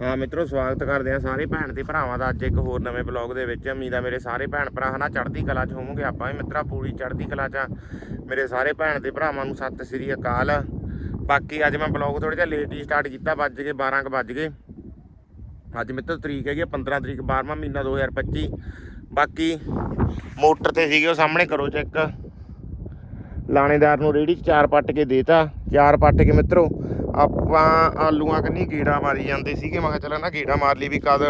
ਹਾਂ ਮਿੱਤਰੋ, ਸਵਾਗਤ ਕਰਦੇ ਆ ਸਾਰੇ ਭੈਣ ਤੇ ਭਰਾਵਾਂ ਦਾ ਅੱਜ ਇੱਕ ਹੋਰ ਨਵੇਂ ਬਲੌਗ ਦੇ ਵਿੱਚ। ਉਮੀਦ ਆ ਮੇਰੇ ਸਾਰੇ ਭੈਣ ਭਰਾ ਹਨਾ ਚੜ੍ਹਦੀ ਕਲਾ 'ਚ ਹੋਵੋਗੇ। ਆਪਾਂ ਵੀ ਮਿੱਤਰਾ ਪੂਰੀ ਚੜ੍ਹਦੀ ਕਲਾ 'ਚ ਆ। ਮੇਰੇ ਸਾਰੇ ਭੈਣ ਤੇ ਭਰਾਵਾਂ ਨੂੰ ਸਤਿ ਸ੍ਰੀ ਅਕਾਲ। ਬਾਕੀ ਅੱਜ ਮੈਂ ਬਲੌਗ ਥੋੜਾ ਜਿਹਾ ਲੇਟ ਹੀ ਸਟਾਰਟ ਕੀਤਾ, ਵੱਜ ਗਏ 12 ਕੁ ਵੱਜ ਗਏ। ਅੱਜ ਮਿੱਤਰ ਤਰੀਕ ਹੈਗੀ ਆ 15 ਤਰੀਕ 12ਵਾਂ ਮਹੀਨਾ 2025 ਬਾਕੀ ਮੋਟਰ ਤੇ ਸੀਗੇ ਉਹ ਸਾਹਮਣੇ, ਕਰੋ ਚੈੱਕ। ਲਾਣੇਦਾਰ ਨੂੰ ਰੇੜੀ 'ਚ ਚਾਰ ਪੱਟ ਕੇ ਦੇਤਾ ਚਾਰ ਪੱਟ ਕੇ ਮਿੱਤਰੋ ਆਪਾਂ ਆਲੂਆਂ ਕੰਨੀ ਗੇੜਾ ਮਾਰੀ ਜਾਂਦੇ ਸੀਗੇ। ਮੈਂ ਕਿਹਾ ਚੱਲ ਨਾ ਗੇੜਾ ਮਾਰ ਲਈ ਵੀ ਕਦ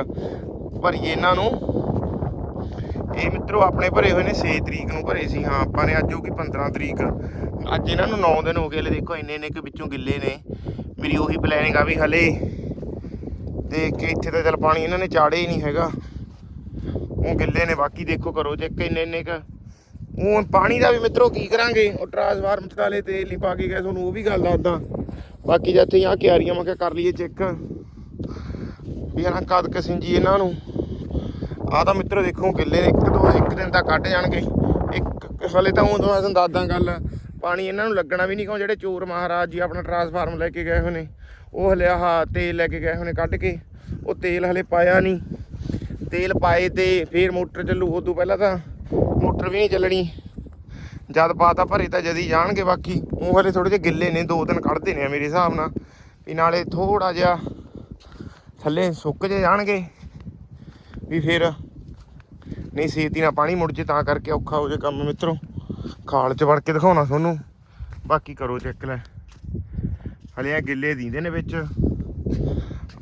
ਭਰੀਏ ਇਹਨਾਂ ਨੂੰ। ਇਹ ਮਿੱਤਰੋ ਆਪਣੇ ਭਰੇ ਹੋਏ ਨੇ 6 ਤਰੀਕ ਨੂੰ ਭਰੇ ਸੀ। ਹਾਂ, ਆਪਾਂ ਨੇ ਅੱਜ ਹੋ ਗਈ 15 ਤਰੀਕ। ਅੱਜ ਇਹਨਾਂ ਨੂੰ 9 ਦਿਨ ਹੋ ਗਏ ਲੈ ਦੇਖੋ, ਇੰਨੇ ਇੰਨੇ ਕਿ ਵਿੱਚੋਂ ਗਿੱਲੇ ਨੇ। ਮੇਰੀ ਉਹੀ ਪਲੈਨਿੰਗ ਆ ਵੀ ਹਲੇ ਤੇ ਕਿ ਇੱਥੇ ਤਾਂ ਚੱਲ ਪਾਣੀ ਇਹਨਾਂ ਨੇ ਚਾੜੇ ਹੀ ਨਹੀਂ ਹੈਗਾ। ਉਹ ਗਿੱਲੇ ਨੇ, ਬਾਕੀ ਦੇਖੋ ਕਰੋ ਚੈੱਕ ਇੰਨੇ ਇੰਨੇ ਕ। ਉਹ ਪਾਣੀ ਦਾ ਵੀ ਮਿੱਤਰੋ ਕੀ ਕਰਾਂਗੇ? ਉਹ ਟਰਾਂਸਫਾਰਮ ਚਕਾਲੇ ਤੇਲ ਨਹੀਂ ਪਾ ਕੇ ਗਏ, ਤੁਹਾਨੂੰ ਉਹ ਵੀ ਗੱਲ ਦੱਸਦਾ। ਬਾਕੀ ਜਦ ਤੇ ਆ ਕਿਆਰੀਆਂ ਮੈਂ ਕਿਹਾ ਕਰ ਲਈਏ ਚੈੱਕ ਵੀ ਇਹਨਾਂ ਕਦ ਕਸਿੰਜੀ ਇਹਨਾਂ ਨੂੰ। ਆ ਤਾਂ ਮਿੱਤਰੋ ਦੇਖੋ ਕਿੱਲੇ ਇੱਕ ਦੋ, ਇੱਕ ਦਿਨ ਤਾਂ ਕੱਢ ਜਾਣਗੇ। ਇੱਕ, ਹਲੇ ਤਾਂ ਉਹ ਤੁਹਾਨੂੰ ਦੱਸਦਾ ਗੱਲ, ਪਾਣੀ ਇਹਨਾਂ ਨੂੰ ਲੱਗਣਾ ਵੀ ਨਹੀਂ ਕਿਉਂ, ਜਿਹੜੇ ਚੋਰ ਮਹਾਰਾਜ ਜੀ ਆਪਣਾ ਟਰਾਂਸਫਾਰਮ ਲੈ ਕੇ ਗਏ ਹੋਏ ਨੇ ਉਹ ਹਲੇ ਆਹ ਤੇਲ ਲੈ ਕੇ ਗਏ ਹੋਏ ਨੇ ਕੱਢ ਕੇ। ਉਹ ਤੇਲ ਹਲੇ ਪਾਇਆ ਨਹੀਂ। ਤੇਲ ਪਾਏ ਤੇ ਫੇਰ ਮੋਟਰ ਚੱਲੂ, ਉਦੋਂ ਪਹਿਲਾਂ ਤਾਂ ਮੋਟਰ ਵੀ ਨਹੀਂ ਚੱਲਣੀ। ਜਦ ਪਾਤਾ ਭਰੇ ਤਾਂ ਜਦੀ ਜਾਣਗੇ ਬਾਕੀ। ਉਹ ਹਲੇ ਥੋੜੇ ਜਿਹੇ ਗਿੱਲੇ ਨੇ, ਦੋ ਦਿਨ ਕੱਢਦੇ ਨੇ ਮੇਰੇ ਹਿਸਾਬ ਨਾਲ। ਵੀ ਨਾਲੇ ਥੋੜਾ ਜਿਹਾ ਥੱਲੇ ਸੁੱਕ ਜੇ ਜਾਣਗੇ। ਵੀ ਫਿਰ ਨਹੀਂ ਛੇਤੀ ਨਾਲ ਪਾਣੀ ਮੁੜ ਜੇ, ਤਾਂ ਕਰਕੇ ਔਖਾ ਹੋ ਜੇ ਕੰਮ ਮਿੱਤਰੋ। ਖਾਲ ਚ ਵੜ ਕੇ ਦਿਖਾਉਣਾ ਤੁਹਾਨੂੰ। ਬਾਕੀ ਕਰੋ ਚੈੱਕ ਲੈ। ਹਲੇ ਆ ਗਿੱਲੇ ਦੀਂਦੇ ਨੇ ਵਿੱਚ।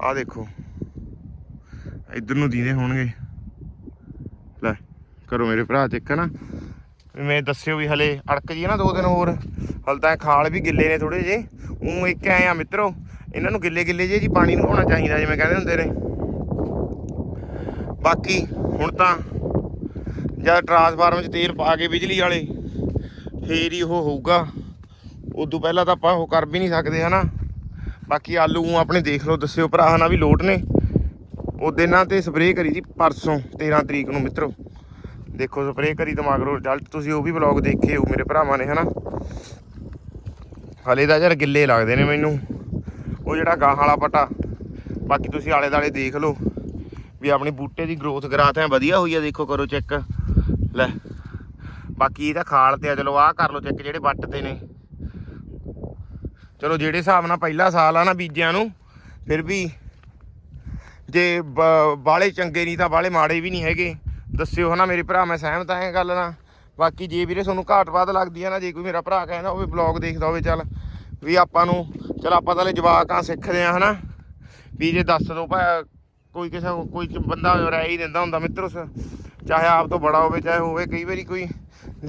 ਆ ਦੇਖੋ। ਇੱਧਰ ਨੂੰ ਦੀਂਦੇ ਹੋਣਗੇ। ਲੈ, ਕਰੋ ਮੇਰੇ ਭਰਾ ਚੈੱਕ ਨਾ? ਮੈਂ ਦੱਸਿਓ ਵੀ ਹਲੇ ਅੜਕ ਜੀ ਨਾ ਦੋ ਦਿਨ ਹੋਰ। ਹਲ ਤਾਂ ਇਹ ਖਾਲ ਵੀ ਗਿੱਲੇ ਨੇ ਥੋੜੇ ਜੇ ਉਹ ਇੱਕ ਐ ਆ ਮਿੱਤਰੋ, ਇਹਨਾਂ ਨੂੰ ਗਿੱਲੇ ਗਿੱਲੇ ਜੇ ਜੀ ਪਾਣੀ ਨੂੰ ਹੋਣਾ ਚਾਹੀਦਾ ਜਿਵੇਂ ਕਹਿੰਦੇ ਹੁੰਦੇ ਨੇ। ਬਾਕੀ ਹੁਣ ਤਾਂ ਜਦ ਟਰਾਂਸਫਾਰਮਰ 'ਚ ਤੇਲ ਪਾ ਕੇ ਬਿਜਲੀ ਵਾਲੇ, ਫੇਰ ਹੀ ਉਹ ਹੋਊਗਾ। ਉਦੋਂ ਪਹਿਲਾਂ ਤਾਂ ਆਪਾਂ ਉਹ ਕਰ ਵੀ ਨਹੀਂ ਸਕਦੇ, ਹਨਾ? ਬਾਕੀ ਆਲੂ ਊਂ ਆਪਣੇ ਦੇਖ ਲਓ, ਦੱਸਿਓ ਭਰਾ, ਹਨਾ ਵੀ ਲੋਟ ਨੇ। ਉਹਦੇ ਨਾਲ ਤੇ ਸਪਰੇਅ ਕਰੀ ਜੀ ਪਰਸੋਂ 13 ਤਰੀਕ ਨੂੰ ਮਿੱਤਰੋ। ਦੇਖੋ ਸਪਰੇਅ ਕਰੀ ਦਿਮਾਗ ਮਗਰੋਂ ਰਿਜ਼ਲਟ ਤੁਸੀਂ ਉਹ ਵੀ ਵਲੌਗ ਦੇਖੇ ਹੋ ਮੇਰੇ ਭਰਾਵਾਂ ਨੇ, ਹਨਾ? ਹਲੇ ਤਾਂ ਯਾਰ ਗਿੱਲੇ ਲੱਗਦੇ ਨੇ ਮੈਨੂੰ। ਉਹ ਜਿਹੜਾ ਗਾਹ ਵਾਲਾ ਪਟਾ, ਬਾਕੀ ਤੁਸੀਂ ਆਲੇ ਦਾਲੇ ਦੇਖ ਲਓ ਵੀ ਆਪਣੀ ਬੂਟੇ ਦੀ ਗਰੋਥ ਗਰਾਥ ਐ ਵਧੀਆ ਹੋਈ ਆ, ਦੇਖੋ ਕਰੋ ਚੈੱਕ ਲੈ, ਬਾਕੀ ਇਹਦਾ ਖਾਲ ਤੇ ਆ, ਚਲੋ ਆਹ ਕਰ ਲਓ ਚੈੱਕ ਜਿਹੜੇ ਵੱਟ ਤੇ ਨੇ। ਚਲੋ ਜਿਹੜੇ ਹਿਸਾਬ ਨਾਲ ਪਹਿਲਾ ਸਾਲ ਆ ਨਾ ਬੀਜਿਆਂ ਨੂੰ, ਫਿਰ ਵੀ ਜੇ ਬਾਲੇ ਚੰਗੇ ਨਹੀਂ ਤਾਂ ਬਾਲੇ ਮਾੜੇ ਵੀ ਨਹੀਂ ਹੈਗੇ। ਦੱਸਿਓ ਹਨਾ ਮੇਰੇ ਭਰਾ, ਮੈਂ ਸਹਿਮਤ ਆ ਗੱਲ ਨਾਲ। ਬਾਕੀ ਜੇ ਵੀਰੇ ਤੁਹਾਨੂੰ ਘਾਟ ਬਾਦ ਲੱਗਦੀ ਆ ਨਾ, ਜੇ ਕੋਈ ਮੇਰਾ ਭਰਾ ਕਹਿੰਦਾ ਹੋਵੇ ਬਲੌਗ ਦੇਖਦਾ ਹੋਵੇ, ਚੱਲ ਵੀ ਆਪਾਂ ਨੂੰ, ਚਲ ਆਪਾਂ ਤਾਂ ਲੈ ਜਵਾਕਾਂ ਸਿੱਖਦੇ ਆ ਹਨਾ। ਵੀ ਜੇ ਦੱਸ ਦੋ ਭਾ ਕੋਈ ਕਿਸੇ ਕੋਈ ਬੰਦਾ ਰਹਿ ਹੀ ਦਿੰਦਾ ਹੁੰਦਾ ਮਿੱਤਰੋ ਚਾਹੇ ਆਪ ਤੋਂ ਬੜਾ ਹੋਵੇ, ਚਾਹੇ ਹੋਵੇ, ਕਈ ਵਾਰੀ ਕੋਈ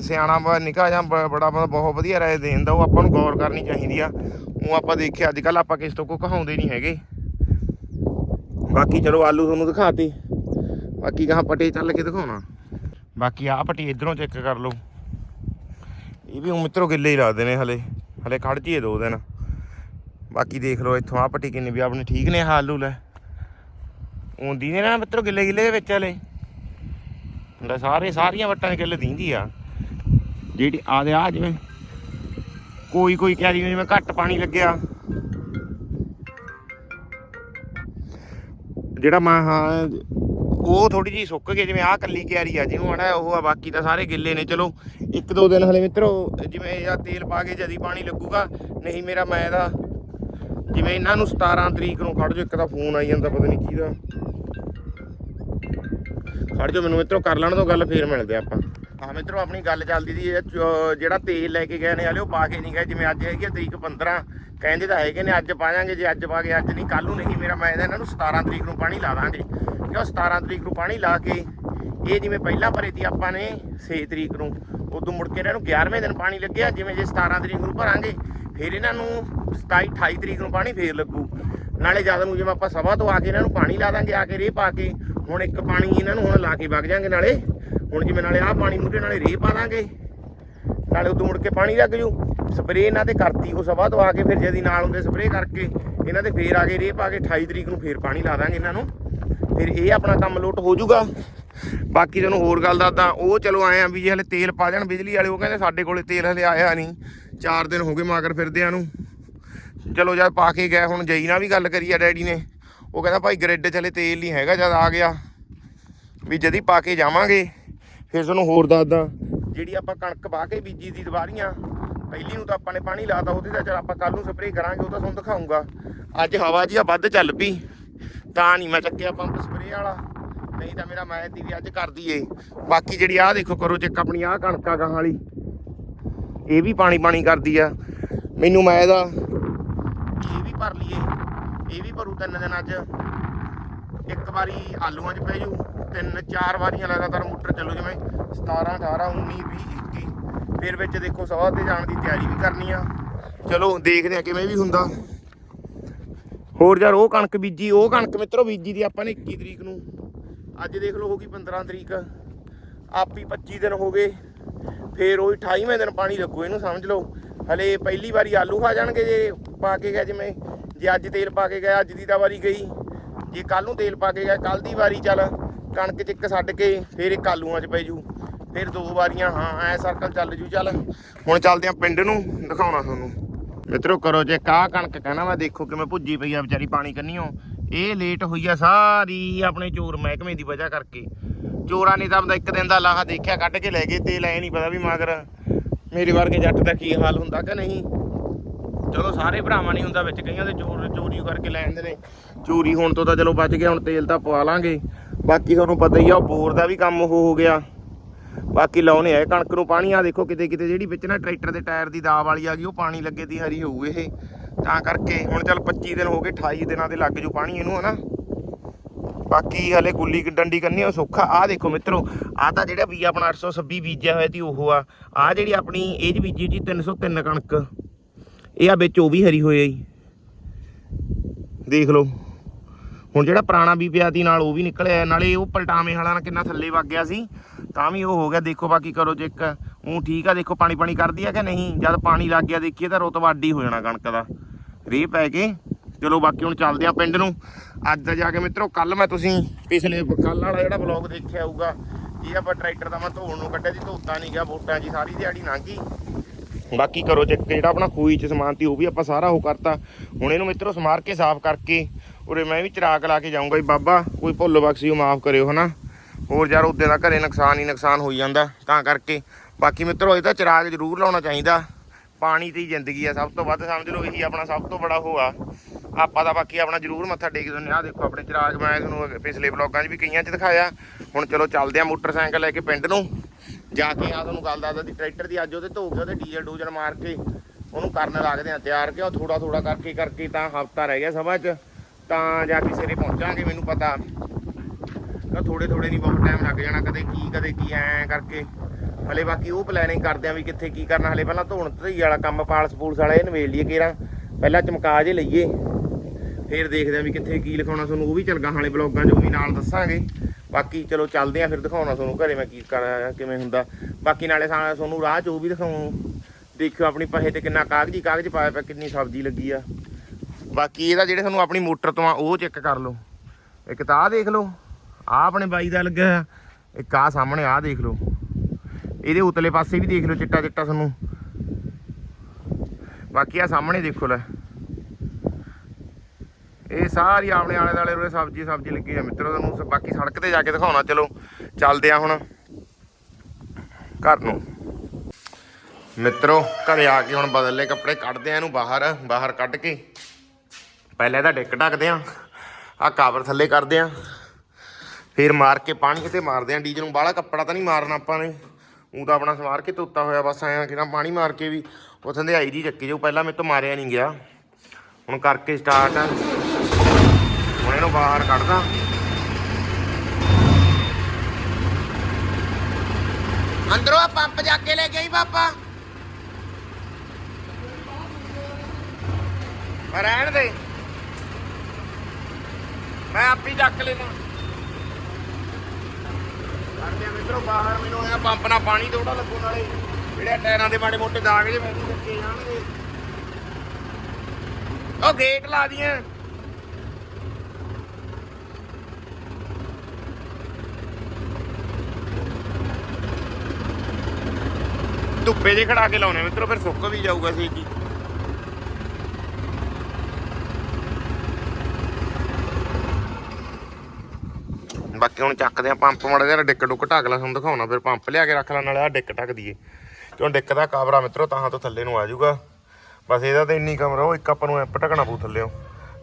ਸਿਆਣਾ ਬਾ, ਨਿਕਾ ਜਾਂ ਬੜਾ ਬੰਦਾ ਬਹੁਤ ਵਧੀਆ ਰਾਏ ਦੇ ਦਿੰਦਾ ਉਹ ਆਪਾਂ ਨੂੰ ਗੌਰ ਕਰਨੀ ਚਾਹੀਦੀ ਆ। ਉਹ ਆਪਾਂ ਦੇਖਿਆ ਅੱਜ ਕੱਲ ਆਪਾਂ ਕਿਸ ਤੋਂ ਕੋ ਕਹਾਉਂਦੇ ਨਹੀਂ ਹੈਗੇ। ਬਾਕੀ ਚਲੋ ਆਲੂ ਤੁਹਾਨੂੰ ਦਿਖਾਤੇ। ਬਾਕੀ ਕਹਾਂ ਪਟੇ ਚੱਲ ਕੇ ਦਿਖਾਉਣਾ। ਬਾਕੀ ਆਹ ਪੱਟੀ ਇਧਰੋਂ ਚੈੱਕ ਕਰ ਲਓ। ਇਹ ਵੀ ਮਿੱਤਰੋ ਗਿੱਲੇ ਹੀ ਲੱਗਦੇ ਨੇ ਹਲੇ। ਹਲੇ ਖੜ ਜੀਏ ਦੋ ਦਿਨ। ਬਾਕੀ ਦੇਖ ਲਓ ਇੱਥੋਂ ਆਹ ਪੱਟੀ ਕਿੰਨੀ ਵੀ ਆਪਣੇ ਠੀਕ ਨੇ ਆਹ ਲੈ ਹੁੰਦੀ ਨੇ ਨਾ ਮਿੱਤਰੋ ਗਿੱਲੇ ਗਿੱਲੇ ਦੇ ਵਿੱਚ ਹਲੇ। ਹੁੰਦਾ ਸਾਰੇ ਸਾਰੀਆਂ ਵੱਟਾਂ ਦੇ ਗਿੱਲੇ ਦੀਂਦੀ ਆ। ਜਿਹੜੀ ਆ ਦੇ ਆ ਜਿਵੇਂ ਕੋਈ ਕੋਈ ਕਹਿ ਨੂੰ ਜਿਵੇਂ ਘੱਟ ਪਾਣੀ ਲੱਗਿਆ। ਜਿਹੜਾ ਮੈਂ ਹਾਂ ਉਹ ਥੋੜੀ ਜੀ ਸੁੱਕ ਗਈ, ਜਿਵੇਂ ਆਹ ਕੱਲੀ ਕਿਆਰੀ ਆ ਜਿਹਨੂੰ ਹਨਾ, ਉਹ ਆ, ਬਾਕੀ ਤਾਂ ਸਾਰੇ ਗਿੱਲੇ ਨੇ, ਚਲੋ, ਇੱਕ ਦੋ ਦਿਨ ਹਲੇ ਮਿੱਤਰੋ, ਜਿਵੇਂ ਆ ਤੇਲ ਪਾ ਕੇ ਜਦੀ ਪਾਣੀ ਲੱਗੂਗਾ, ਨਹੀਂ ਮੇਰਾ ਮੈਂ ਦਾ ਜਿਵੇਂ ਇਹਨਾਂ ਨੂੰ 17 ਤਰੀਕ ਨੂੰ ਖੜ ਜੋ ਇੱਕ ਦਾ ਫੋਨ ਆਈ ਜਾਂਦਾ, ਪਤਾ ਨਹੀਂ ਕਿਹਦਾ ਖੜ ਜੋ ਮੈਨੂੰ ਮਿੱਤਰੋ, ਕਰ ਲੈਣ ਤੋਂ ਗੱਲ, ਫੇਰ ਮਿਲਦੇ ਆਪਾਂ। ਹਾਂ ਮਿੱਤਰੋ, ਆਪਣੀ ਗੱਲ ਚੱਲਦੀ ਦੀ ਜਿਹੜਾ ਤੇਲ ਲੈ ਕੇ ਗਏ ਨੇ, ਹਲੇ ਉਹ ਪਾ ਕੇ ਨਹੀਂ ਗਏ, ਜਿਵੇਂ ਅੱਜ ਹੈਗੀ ਆ ਤਰੀਕ 15 ਕਹਿੰਦੇ ਤਾਂ ਹੈਗੇ ਨੇ, ਅੱਜ ਪਾ ਜਾਾਂਗੇ, ਜੇ ਅੱਜ ਪਾ ਕੇ, ਅੱਜ ਨਹੀਂ ਕੱਲ ਨੂੰ ਨਹੀਂ, ਮੇਰਾ ਮੈਂ ਤਾਂ ਇਹਨਾਂ ਨੂੰ 17 ਤਰੀਕ ਨੂੰ ਪਾਣੀ ਲਾ ਦਾਂਗੇ। ਕਿਉਂ 17 ਤਰੀਕ ਨੂੰ ਪਾਣੀ ਲਾ ਕੇ? ਇਹ ਜਿਵੇਂ ਪਹਿਲਾਂ ਭਰੇ ਤੀ ਆਪਾਂ ਨੇ 6 ਤਰੀਕ ਨੂੰ। ਉਦੋਂ ਮੁੜ ਕੇ ਇਹਨਾਂ ਨੂੰ 11ਵੇਂ ਦਿਨ ਪਾਣੀ ਲੱਗਿਆ। ਜਿਵੇਂ ਜੇ 17 ਤਰੀਕ ਨੂੰ ਭਰਾਂਗੇ, ਫਿਰ ਇਹਨਾਂ ਨੂੰ 27 28 ਤਰੀਕ ਨੂੰ ਪਾਣੀ ਫੇਰ ਲੱਗੂ। ਨਾਲੇ ਜ਼ਿਆਦਾ ਨੂੰ ਜਿਵੇਂ ਆਪਾਂ ਸਭਾ ਤੋਂ ਆ ਕੇ ਇਹਨਾਂ ਨੂੰ ਪਾਣੀ ਲਾ ਦਾਂਗੇ, ਆ ਕੇ ਰੇਹ ਪਾ ਕੇ, ਹੁਣ ਇੱਕ ਪਾਣੀ ਇਹਨਾਂ ਨੂੰ ਹੁਣ ਲਾ ਕੇ ਵਗ ਜਾਾਂਗੇ ਨਾਲੇ। ਹੁਣ ਜਿਵੇਂ ਨਾਲੇ ਆਹ ਪਾਣੀ ਮੂਰੇ ਨਾਲੇ ਰੇਹ ਪਾ ਦਾਂਗੇ। ਨਾਲੇ ਉਦੋਂ ਮੁੜ ਕੇ ਪਾਣੀ ਲੱਗ ਜੂ। ਸਪਰੇਅ ਇਹਨਾਂ ਤੇ ਕਰਤੀ ਉਹ ਸਭਾ ਤੋਂ ਆ ਕੇ, ਫਿਰ ਜਦੀ ਨਾਲ ਹੁੰਦੇ ਸਪਰੇਅ ਕਰਕੇ, ਇਹਨਾਂ ਤੇ ਫੇਰ ਆ ਕੇ ਰੇਹ ਪਾ ਕੇ 28 ਤਰੀਕ ਨੂੰ ਫੇਰ ਪਾਣੀ ਲਾ ਦਾਂਗੇ ਇਹਨਾਂ ਨੂੰ। ਫਿਰ ਇਹ ਆਪਣਾ ਕੰਮ ਲੋਟ ਹੋ ਜਾਊਗਾ। ਬਾਕੀ ਤੁਹਾਨੂੰ ਹੋਰ ਗੱਲ ਦੱਸਦਾ, ਉਹ ਚਲੋ ਆਏ ਆ ਵੀ ਜੇ ਹਲੇ ਤੇਲ ਪਾ ਜਾਣ ਬਿਜਲੀ ਵਾਲੇ, ਉਹ ਕਹਿੰਦੇ ਸਾਡੇ ਕੋਲੇ ਤੇਲ ਹਲੇ ਆਇਆ ਨਹੀਂ। 4 ਦਿਨ ਹੋ ਗਏ ਮਾਗਰ ਫਿਰਦਿਆਂ ਨੂੰ। ਚਲੋ ਜਦ ਪਾ ਕੇ ਗਏ, ਹੁਣ ਜਈ ਨਾਲ ਵੀ ਗੱਲ ਕਰੀ ਆ ਡੈਡੀ ਨੇ। ਉਹ ਕਹਿੰਦਾ ਭਾਈ ਗ੍ਰਿਡ ਚਲੇ ਤੇਲ ਨਹੀਂ ਹੈਗਾ, ਜਦ ਆ ਗਿਆ। ਵੀ ਜਦੀ ਪਾ ਕੇ ਜਾਵਾਂਗੇ। ਫਿਰ ਤੁਹਾਨੂੰ ਹੋਰ ਦੱਸਦਾ, ਜਿਹੜੀ ਆਪਾਂ ਕਣਕ ਪਾ ਕੇ ਬੀਜੀ ਦੀ ਦੁਬਾਰੀਆਂ, ਪਹਿਲੀ ਨੂੰ ਤਾਂ ਆਪਾਂ ਨੇ ਪਾਣੀ ਲਾਤਾ, ਉਹਦੇ ਦਾ ਚਲ ਆਪਾਂ ਕੱਲ ਨੂੰ ਸਪਰੇਅ ਕਰਾਂਗੇ, ਉਹ ਤਾਂ ਤੁਹਾਨੂੰ ਦਿਖਾਉਂਗਾ ਅੱਜ ਹਵਾ ਜੀ ਆ ਵੱਧ ਚੱਲ ਪਈ। ਤਾਂ ਨਹੀਂ ਮੈਂ ਚੱਕਿਆ ਪੰਪ ਸਪਰੇਅ ਵਾਲਾ। ਨਹੀਂ ਤਾਂ ਮੇਰਾ ਮੈਂ ਦੀ ਵੀ ਅੱਜ ਕਰਦੀ ਦਈਏ। ਬਾਕੀ ਜਿਹੜੀ ਆਹ ਦੇਖੋ ਕਰੋ ਚੈੱਕ ਆਪਣੀ ਆਹ ਕਣਕਾ ਗਾਂ ਵਾਲੀ। ਇਹ ਵੀ ਪਾਣੀ ਪਾਣੀ ਕਰਦੀ ਆ। ਮੈਨੂੰ ਮੈਂ ਦਾ ਇਹ ਵੀ ਭਰ ਲਈਏ। ਇਹ ਵੀ ਭਰੂ ਤਿੰਨ ਦਿਨ ਅੱਜ। ਇੱਕ ਵਾਰੀ ਆਲੂਆਂ 'ਚ ਪੈ ਜੂ। ਤਿੰਨ ਚਾਰ ਵਾਰੀਆਂ ਲਗਾਤਾਰ ਮੋਟਰ ਚੱਲੂ ਜਿਵੇਂ 17 18 19 20 21 ਫਿਰ ਵਿੱਚ ਦੇਖੋ ਸਵਾਹ ਤੇ ਜਾਣ ਦੀ ਤਿਆਰੀ ਵੀ ਕਰਨੀ ਆ। ਚਲੋ ਦੇਖਦੇ ਆ ਕਿਵੇਂ ਵੀ ਹੁੰਦਾ। ਹੋਰ ਯਾਰ ਉਹ ਕਣਕ ਬੀਜੀ, ਉਹ ਕਣਕ ਮਿੱਤਰੋ ਬੀਜੀ ਦੀ ਆਪਾਂ ਨੇ 21 ਤਰੀਕ ਨੂੰ। ਅੱਜ ਦੇਖ ਲਓ ਹੋ ਗਈ 15 ਤਰੀਕ। ਆਪੀ 25 ਦਿਨ ਹੋ ਗਏ। ਫੇਰ ਉਹ 28ਵੇਂ ਦਿਨ ਪਾਣੀ ਲੱਗੂ, ਇਹਨੂੰ ਸਮਝ ਲਓ। ਹਲੇ ਪਹਿਲੀ ਵਾਰੀ ਆਲੂ ਖਾ ਜਾਣਗੇ ਜੇ ਪਾ ਕੇ ਗਏ ਜਿਵੇਂ। ਜੇ ਅੱਜ ਤੇਲ ਪਾ ਕੇ ਗਿਆ ਅੱਜ ਦੀ ਤਾਂ ਵਾਰੀ ਗਈ। ਜੇ ਕੱਲ ਨੂੰ ਤੇਲ ਪਾ ਕੇ ਗਿਆ ਕੱਲ ਦੀ ਵਾਰੀ ਚੱਲ। ਕਣਕ ਚ ਇੱਕ ਛੱਡ ਕੇ ਫੇਰ ਇੱਕ ਆਲੂਆਂ ਚ ਪੈ ਜੂ। ਫਿਰ ਦੋ ਵਾਰੀਆਂ, ਹਾਂ, ਐ ਸਰਕਲ ਚੱਲ ਜੂ, ਚੱਲ। ਹੁਣ ਚੱਲਦੇ ਆ ਪਿੰਡ ਨੂੰ ਦਿਖਾਉਣਾ ਤੁਹਾਨੂੰ। ਮਿੱਤਰੋ ਕਰੋ ਜੇ ਕਾਹ ਕਣਕ ਕਹਿਣਾ ਮੈਂ ਦੇਖੋ ਕਿਵੇਂ ਭੁੱਜੀ ਪਈ ਆ ਵਿਚਾਰੀ ਪਾਣੀ ਕੰਨੀਓ। ਇਹ ਲੇਟ ਹੋਈ ਆ ਸਾਰੀ ਆਪਣੇ ਚੋਰ ਮਹਿਕਮੇ ਦੀ ਵਜ੍ਹਾ ਕਰਕੇ। ਚੋਰਾਂ ਨੇ ਤਾਂ ਬੰਦਾ ਇੱਕ ਦਿਨ ਦਾ ਲਾਹਾ ਦੇਖਿਆ, ਕੱਢ ਕੇ ਲੈ ਗਏ ਤੇਲ ਲੈ ਨਹੀਂ ਪਤਾ ਵੀ ਮਗਰ। ਮੇਰੇ ਵਰਗੇ ਜੱਟ ਦਾ ਕੀ ਹਾਲ ਹੁੰਦਾ ਕਿ ਨਹੀਂ? ਚਲੋ ਸਾਰੇ ਭਰਾਵਾਂ ਨਹੀਂ ਹੁੰਦਾ ਵਿੱਚ ਕਈਆਂ ਦੇ ਚੋਰ ਚੋਰੀ ਕਰਕੇ ਲੈ ਜਾਂਦੇ ਨੇ। ਚੋਰੀ ਹੋਣ ਤੋਂ ਤਾਂ ਚਲੋ ਬਚ ਗਿਆ, ਹੁਣ ਤੇਲ ਤਾਂ ਪਵਾ ਲਾਂਗੇ। ਬਾਕੀ ਤੁਹਾਨੂੰ ਪਤਾ ਹੀ ਆ, ਉਹ ਬੋਰ ਦਾ ਵੀ ਕੰਮ ਉਹ ਹੋ ਗਿਆ। ਬਾਕੀ ਲਾਉਣੇ ਆ ਕਣਕ ਨੂੰ ਪਾਣੀ ਆ ਦੇਖੋ ਕਿਤੇ ਕਿਤੇ ਜਿਹੜੀ ਵਿੱਚ ਨਾ ਟਰੈਕਟਰ ਦੇ ਟਾਇਰ ਦੀ ਦਾਬ ਵਾਲੀ ਆ ਗਈ, ਉਹ ਪਾਣੀ ਲੱਗੇ ਦੀ ਹਰੀ ਹੋਊ ਇਹ। ਤਾਂ ਕਰਕੇ ਹੁਣ ਚੱਲ 25 ਦਿਨ ਹੋ ਗਏ 28 ਦਿਨਾਂ ਦੇ ਲੱਗ ਜੂ ਪਾਣੀ ਇਹਨੂੰ, ਹਨਾ? ਬਾਕੀ ਹਲੇ ਗੁੱਲੀ ਡੰਡੀ ਕਰਨੀ ਉਹ ਸੌਖਾ। ਆ ਦੇਖੋ ਮਿੱਤਰੋ ਆ ਤਾਂ ਜਿਹੜਾ ਵੀ ਆਪਣਾ 826 ਬੀਜਿਆ ਹੋਇਆ ਸੀ, ਉਹ ਆ। ਆ ਜਿਹੜੀ ਆਪਣੀ ਇਹ ਚ ਬੀਜੀ ਜੀ 303 ਕਣਕ, ਇਹ ਆ ਵਿੱਚ ਉਹ ਵੀ ਹਰੀ ਹੋਈ ਆ ਜੀ। ਦੇਖ ਲਓ। ਹੁਣ ਜਿਹੜਾ ਪੁਰਾਣਾ ਵੀ ਦੀ ਨਾਲ ਉਹ ਵੀ ਨਿਕਲਿਆ ਨਾਲੇ ਉਹ ਪਲਟਾਵੇਂ ਵਾਲਾ ਨਾਲ ਕਿੰਨਾ ਥੱਲੇ ਵਗ ਗਿਆ ਸੀ, ਤਾਂ ਵੀ ਉਹ ਹੋ ਗਿਆ, ਦੇਖੋ ਬਾਕੀ ਕਰੋ ਚੈੱਕ ਉਹ ਠੀਕ ਆ, ਦੇਖੋ ਪਾਣੀ ਪਾਣੀ ਕਰਦੀ ਆ ਕਿ ਨਹੀਂ? ਜਦ ਪਾਣੀ ਲੱਗ ਗਿਆ ਦੇਖੀਏ ਤਾਂ ਰੁਤਬਾ ਅੱਡੀ ਹੋ ਜਾਣਾ ਕਣਕ ਦਾ। ਰੇਹ ਪੈ ਕੇ। ਚਲੋ ਬਾਕੀ ਹੁਣ ਚੱਲਦੇ ਆ ਪਿੰਡ ਨੂੰ। ਅੱਜ ਜਾ ਕੇ ਮਿੱਤਰੋ ਕੱਲ ਮੈਂ ਤੁਸੀਂ ਪਿਛਲੇ ਕੱਲ ਵਾਲਾ ਜਿਹੜਾ ਵਲੌਗ ਦੇਖਿਆ ਹੋਊਗਾ, ਇਹ ਆਪਾਂ ਟਰੈਕਟਰ ਦਾ ਮੈਂ ਧੋਣ ਨੂੰ ਕੱਢਿਆ ਸੀ, ਧੋਤਾ ਨਹੀਂ ਗਿਆ ਵੋਟਾਂ ਜੀ ਸਾਰੀ ਦਿਹਾੜੀ ਲੰਘ ਗਈ। ਬਾਕੀ ਕਰੋ ਚੈੱਕ ਜਿਹੜਾ ਆਪਣਾ ਖੂਈ ਚ ਸਮਾਨ ਤੀ ਉਹ ਵੀ ਆਪਾਂ ਸਾਰਾ ਉਹ ਕਰਤਾ। ਹੁਣ ਇਹਨੂੰ ਮਿੱਤਰੋ ਸਮਾਰ ਕੇ ਸਾਫ਼ ਕਰਕੇ ਉਰੇ ਮੈਂ ਵੀ ਚਰਾਕ ਲਾ ਕੇ ਜਾਊਂਗਾ ਜੀ ਬਾਬਾ, ਕੋਈ ਭੁੱਲ ਬਖਸ਼ੀ ਮਾਫ ਕਰਿਓ, ਹਨਾ? ਹੋਰ ਯਾਰ ਉਦੋਂ ਦਾ ਘਰੇ ਨੁਕਸਾਨ ਹੀ ਨੁਕਸਾਨ ਹੋਈ ਜਾਂਦਾ, ਤਾਂ ਕਰਕੇ। ਬਾਕੀ ਮਿੱਤਰੋ ਇਹ ਤਾਂ ਚਰਾਗ ਜ਼ਰੂਰ ਲਾਉਣਾ ਚਾਹੀਦਾ। ਪਾਣੀ ਤੇ ਹੀ ਜ਼ਿੰਦਗੀ ਆ, ਸਭ ਤੋਂ ਵੱਧ ਸਮਝ ਲਓ, ਇਹੀ ਆਪਣਾ ਸਭ ਤੋਂ ਬੜਾ ਹੋਆ। ਆਪਾਂ ਤਾਂ ਬਾਕੀ ਆਪਣਾ ਜ਼ਰੂਰ ਮੱਥਾ ਟੇਕ ਦਿੰਦੇ ਆ ਦੇਖੋ ਆਪਣੇ ਚਿਰਾਗ, ਮੈਂ ਤੁਹਾਨੂੰ ਪਿਛਲੇ ਵਲੌਗਾਂ 'ਚ ਵੀ ਕਈਆਂ 'ਚ ਦਿਖਾਇਆ। ਹੁਣ ਚਲੋ ਚੱਲਦੇ ਆ ਮੋਟਰਸਾਈਕਲ ਲੈ ਕੇ ਪਿੰਡ ਨੂੰ। ਜਾ ਕੇ ਆ ਤੁਹਾਨੂੰ ਗੱਲ ਦੱਸਦਾ ਦੀ ਟਰੈਕਟਰ ਦੀ ਅੱਜ ਉਹਦੇ ਧੋ ਕੇ ਉਹਦੇ ਡੀਜ਼ਲ ਡੂਜ਼ਲ ਮਾਰ ਕੇ ਉਹਨੂੰ ਕਰਨ ਲੱਗਦੇ ਆ ਤਿਆਰ ਕਿ ਉਹ ਥੋੜਾ ਥੋੜਾ ਕਰਕੇ ਕਰਕੇ ਤਾਂ ਹਫਤਾ ਰਹਿ ਗਿਆ ਸਮਾਂ 'ਚ। ਤਾਂ ਜਾ ਕੇ ਸਿਰੇ ਪਹੁੰਚਾਂਗੇ, ਮੈਨੂੰ ਪਤਾ। ਤਾਂ ਥੋੜੇ ਥੋੜੇ ਨਹੀਂ ਬਹੁਤ ਟਾਈਮ ਲੱਗ ਜਾਣਾ, ਕਦੇ ਕੀ ਕਦੇ ਕੀ, ਐ ਕਰਕੇ। ਹਲੇ ਬਾਕੀ ਉਹ ਪਲੈਨਿੰਗ ਕਰਦੇ ਆ ਵੀ ਕਿੱਥੇ ਕੀ ਕਰਨਾ, ਹਲੇ ਪਹਿਲਾਂ ਧੋਣ ਧਈ ਵਾਲਾ ਕੰਮ, ਪਾਲਸ ਪੂਲਸ ਵਾਲਾ ਇਹ ਨਵੇੜ ਲਈਏ ਕੇਰਾ। ਪਹਿਲਾਂ ਚਮਕਾ ਜੇ ਲਈਏ। ਫਿਰ ਦੇਖਦੇ ਆ ਵੀ ਕਿੱਥੇ ਕੀ ਲਿਖਾਉਣਾ ਤੁਹਾਨੂੰ, ਉਹ ਵੀ ਚਲਗਾ ਹਾਲੇ ਬਲੌਗਾਂ 'ਚ ਉਹ ਵੀ ਨਾਲ ਦੱਸਾਂਗੇ। ਬਾਕੀ ਚਲੋ ਚੱਲਦੇ ਆ, ਫਿਰ ਦਿਖਾਉਣਾ ਤੁਹਾਨੂੰ ਘਰੇ ਮੈਂ ਕੀ ਕਰਾਂ, ਕਿਵੇਂ ਹੁੰਦਾ। ਬਾਕੀ ਨਾਲੇ ਤੁਹਾਨੂੰ ਰਾਹ 'ਚ ਉਹ ਵੀ ਦਿਖਾਉਂ। ਦੇਖਿਓ ਆਪਣੀ ਪਹੇ ਤੇ ਕਿੰਨਾ ਕਾਗਜ਼ੀ ਕਾਗਜ਼ ਪਾਇਆ ਪਿਆ, ਕਿੰਨੀ ਸਬਜ਼ੀ ਲੱਗੀ ਆ। ਬਾਕੀ ਇਹਦਾ ਜਿਹੜੇ ਤੁਹਾਨੂੰ ਆਪਣੀ ਮੋਟਰ ਤੋਂ ਆ, ਉਹ ਚੈੱਕ ਕਰ ਲਓ। ਇੱਕ ਤਾਂ ਆਹ ਦੇਖ ਲਓ ਆ ਆਪਣੇ ਬਾਈ ਦਾ ਲੱਗਾ ਹੋਇਆ, ਇੱਕ ਆ ਸਾਹਮਣੇ ਆਹ ਦੇਖ ਲਓ। ਇਹਦੇ ਉਤਲੇ ਪਾਸੇ ਵੀ ਦੇਖ ਲਓ, ਚਿੱਟਾ ਚਿੱਟਾ ਤੁਹਾਨੂੰ। ਬਾਕੀ ਆ ਸਾਹਮਣੇ ਦੇਖੋ ਲੈ। ਇਹ ਸਾਰੀ ਆਪਣੇ ਆਲੇ ਦਾਲੇ ਉਰੇ ਸਬਜ਼ੀ ਸਬਜ਼ੀ ਲੱਗੀ ਆ ਮਿੱਤਰੋ ਤੁਹਾਨੂੰ। ਬਾਕੀ ਸੜਕ ਤੇ ਜਾ ਕੇ ਦਿਖਾਉਣਾ, ਚਲੋ ਚੱਲਦੇ ਆ ਹੁਣ ਘਰ ਨੂੰ। ਮਿੱਤਰੋ, ਘਰੇ ਆ ਕੇ ਹੁਣ ਬਦਲੇ ਕੱਪੜੇ ਕੱਢਦੇ ਆ ਇਹਨੂੰ ਬਾਹਰ ਬਾਹਰ ਕੱਢ ਕੇ। ਪਹਿਲਾਂ ਇਹਦਾ ਡਿੱਕ ਢੱਕਦੇ ਆ ਆ ਕਾਬਰ ਥੱਲੇ ਕਰਦੇ ਆ ਫਿਰ ਮਾਰ ਕੇ ਪਾਣੀ ਤੇ ਮਾਰਦੇ ਆ ਡੀਜ਼ਲ ਨੂੰ ਬਾਹਲਾ ਕੱਪੜਾ ਤਾਂ ਨਹੀਂ ਮਾਰਨਾ ਆਪਾਂ ਨੇ। ਉਹ ਤਾਂ ਆਪਣਾ ਸਵਾਰ ਕੇ ਧੋਤਾ ਹੋਇਆ ਬਸ ਆਇਆ ਕਿ ਨਾ ਪਾਣੀ ਮਾਰ ਕੇ ਵੀ ਉਥੋਂ ਦੇ ਆਈ ਦੀ ਚੱਕੀ ਜੋ ਪਹਿਲਾਂ ਮੇਰੇ ਤੋਂ ਮਾਰਿਆ ਨਹੀਂ ਗਿਆ। ਹੁਣ ਕਰਕੇ ਸਟਾਰਟ ਹੁਣ ਇਹਨੂੰ ਬਾਹਰ ਕੱਢਦਾ। ਅੰਦਰੋਂ ਆ ਪੰਪ ਜਾ ਕੇ ਲੈ ਗਈ ਪਾਪਾ ਰਹਿਣ ਦੇ। ਮੈਂ ਆਪੀ ਚੱਕ ਲੈਣਾ ਕਰਦੇ ਆ ਮਿੱਤਰੋ ਬਾਹਰ ਮੈਨੂੰ ਇਹ ਪੰਪ ਨਾਲ ਪਾਣੀ ਥੋੜਾ ਲੱਗੂ ਨਾਲੇ ਜਿਹੜੇ ਟਾਇਰਾਂ ਦੇ ਮਾੜੇ ਮੋਟੇ ਦਾਗ ਜੇ ਮੈਨੂੰ ਲੱਗੇ ਜਾਣਗੇ ਉਹ ਗੇਟ ਲਾ ਦੀਆਂ ਧੁੱਪੇ ਜੇ ਖੜਾ ਕੇ ਲਾਉਣੇ, ਮਿੱਤਰੋ, ਫਿਰ ਸੁੱਕ ਵੀ ਜਾਊਗਾ ਛੇਤੀ ਬਾਕੀ ਹੁਣ ਚੱਕਦੇ ਆ ਪੰਪ ਮੜਾ ਜਿਹਾ, ਡਿੱਕ ਡੁੱਕ ਢੱਕ ਲਾ, ਤੁਹਾਨੂੰ ਦਿਖਾਉਣਾ। ਫਿਰ ਪੰਪ ਲਿਆ ਕੇ ਰੱਖ ਲਾ, ਨਾਲੇ ਆ ਡਿੱਕ ਢੱਕ ਦਈਏ। ਕਿਉਂ ਡਿੱਕ ਦਾ ਕਾਬਰਾ ਮਿੱਤਰੋ, ਤਾਂ ਤੋਂ ਥੱਲੇ ਨੂੰ ਆ ਜਾਊਗਾ। ਬਸ ਇਹਦਾ ਤਾਂ ਇੰਨੀ ਕਮਰਾ ਉਹ ਇੱਕ ਆਪਾਂ ਨੂੰ ਐਪ ਢਕਣਾ ਪਊ ਥੱਲੇੋਂ